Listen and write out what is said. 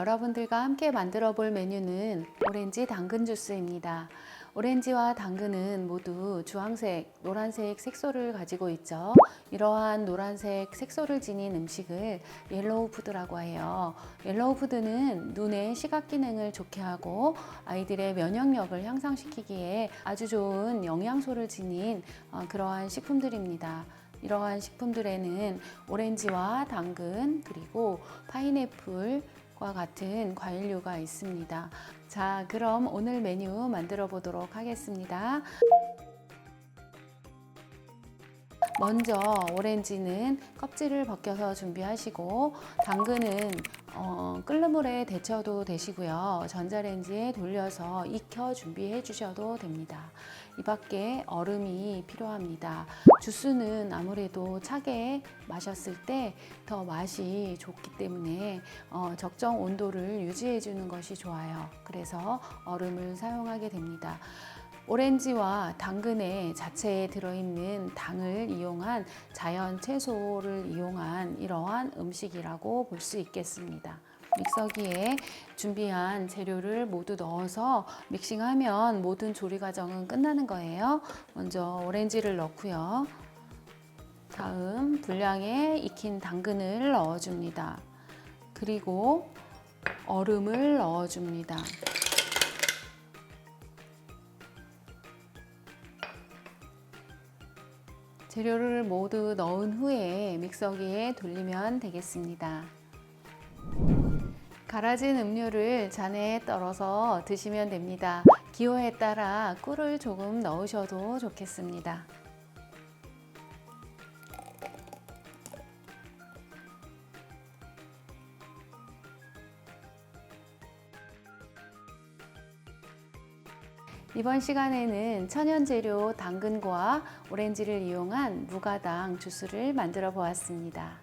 여러분들과 함께 만들어 볼 메뉴는 오렌지 당근 주스입니다. 오렌지와 당근은 모두 주황색, 노란색 색소를 가지고 있죠. 이러한 노란색 색소를 지닌 음식을 옐로우 푸드라고 해요. 옐로우 푸드는 눈의 시각 기능을 좋게 하고 아이들의 면역력을 향상시키기에 아주 좋은 영양소를 지닌 어, 그러한 식품들입니다. 이러한 식품들에는 오렌지와 당근 그리고 파인애플 과 같은 과일류가 있습니다. 자, 그럼 오늘 메뉴 만들어 보도록 하겠습니다. 먼저 오렌지는 껍질을 벗겨서 준비하시고 당근은 어, 끓는 물에 데쳐도 되시고요. 전자레인지에 돌려서 익혀 준비해 주셔도 됩니다. 이 밖에 얼음이 필요합니다. 주스는 아무래도 차게 마셨을 때 더 맛이 좋기 때문에 어, 적정 온도를 유지해 주는 것이 좋아요. 그래서 얼음을 사용하게 됩니다. 오렌지와 당근의 자체에 들어있는 당을 이용한 자연 채소를 이용한 이러한 음식이라고 볼 수 있겠습니다. 믹서기에 준비한 재료를 모두 넣어서 믹싱하면 모든 조리 과정은 끝나는 거예요. 먼저 오렌지를 넣고요. 다음 분량에 익힌 당근을 넣어줍니다. 그리고 얼음을 넣어줍니다. 재료를 모두 넣은 후에 믹서기에 돌리면 되겠습니다. 갈아진 음료를 잔에 떨어서 드시면 됩니다. 기호에 따라 꿀을 조금 넣으셔도 좋겠습니다. 이번 시간에는 천연 재료 당근과 오렌지를 이용한 무가당 주스를 만들어 보았습니다.